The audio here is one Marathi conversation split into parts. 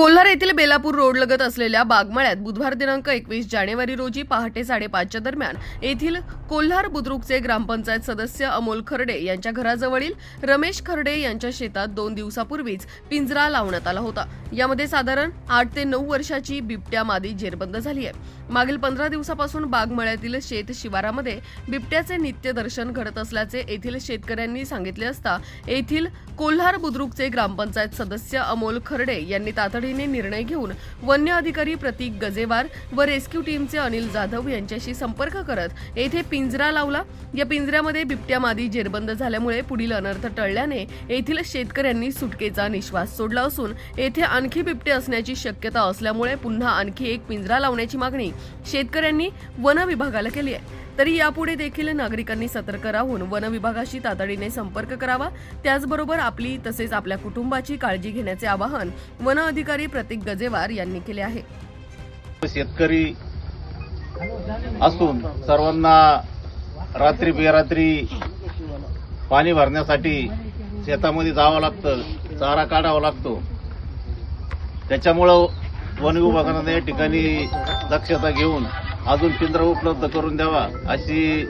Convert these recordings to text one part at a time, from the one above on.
कोल्हार येथील बेलापूर रोड लगत असलेल्या बागमळ्यात बुधवार दिनांक एकवीस जानेवारी रोजी पहाटे साडेपाचच्या दरम्यान येथील कोल्हार बुद्रुकचे ग्रामपंचायत सदस्य अमोल खर्डे यांच्या घराजवळील रमेश खर्डे यांच्या शेतात दोन दिवसापूर्वीच पिंजरा लावण्यात आला होता. यामध्ये साधारण आठ ते नऊ वर्षाची बिबट्या मादी जेरबंद झाली आहे. मागील पंधरा दिवसापासून बागमळ्यातील शेत शिवारामध्ये बिबट्याचे नित्य दर्शन घडत असल्याचे येथील शेतकऱ्यांनी सांगितले असता येथील कोल्हार बुद्रुकचे ग्रामपंचायत सदस्य अमोल खर्डे यांनी तातडीने निर्णय घेऊन वन्य अधिकारी प्रतीक गजेवार व रेस्क्यू टीमचे अनिल जाधव यांच्याशी संपर्क करत येथे पिंजरा लावला. या पिंजऱ्यामध्ये बिबट्या मादी जेरबंद झाल्यामुळे पुढील अनर्थ टळल्याने येथील शेतकऱ्यांनी सुटकेचा निश्वास सोडला असून येथे आणखी बिबटे असण्याची शक्यता असल्यामुळे पुन्हा आणखी एक पिंजरा लावण्याची मागणी शेतकऱ्यांनी वन विभागाला केली आहे. तरी यापुढे देखील नागरिकांनी सतर्क राहून वन विभागाशी तातडीने संपर्क करावा. त्याचबरोबर आपली तसेच आपल्या कुटुंबाची काळजी घेण्याचे आवाहन वन अधिकारी प्रतीक गजेवार यांनी केले आहे. शेतकरी असून सर्वांना रात्री बेरात्री पाणी भरण्यासाठी शेतामध्ये जावं लागतं चारा काढावा लागतो. त्याच्यामुळं वन विभागानं या ठिकाणी दक्षता घेऊन अजून पिंजरा उपलब्ध करून द्यावा अशी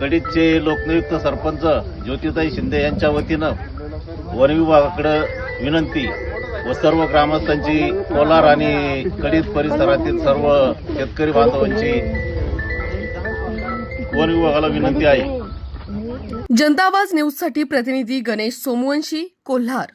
कडीचे लोकनियुक्त सरपंच ज्योतिताई शिंदे यांच्या वतीनं वनविभागाकडं विनंती व सर्व ग्रामस्थांची कोलार आणि कडीत परिसरातील सर्व शेतकरी बांधवांची वन विभागाला विनंती आहे. जनता आवाज न्यूजसाठी प्रतिनिधी गणेश सोमवंशी कोल्हार.